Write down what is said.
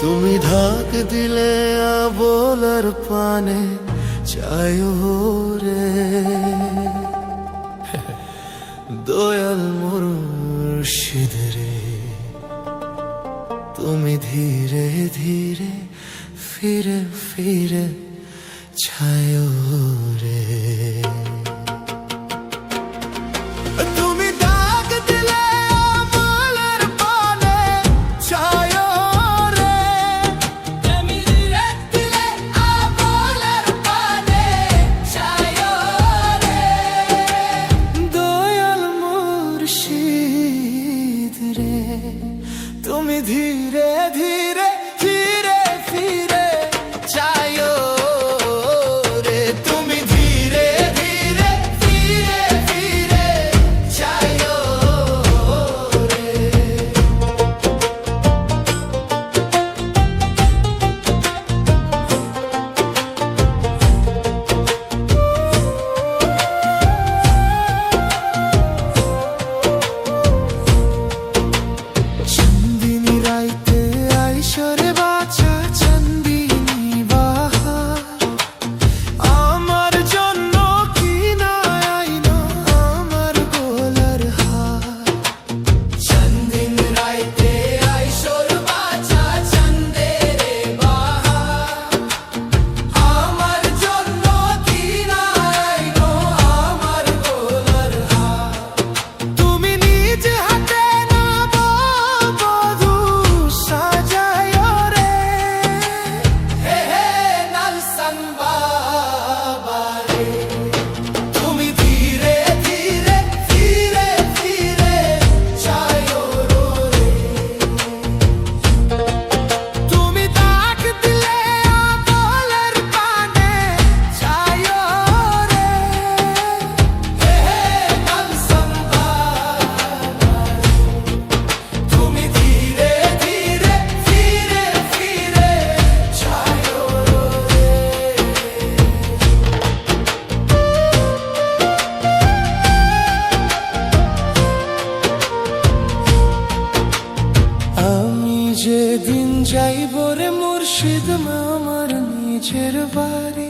তুমি ধাক দিলে বলার পানে, চায়ো রে। দয়াল মোর রে, তুমি ধীরে ধীরে ফিরে ফিরে ছায়ো রে। তুমি ধীরে ধীরে যেদিন যাইব রে মুর্শিদ আমার নিজের বাড়ি।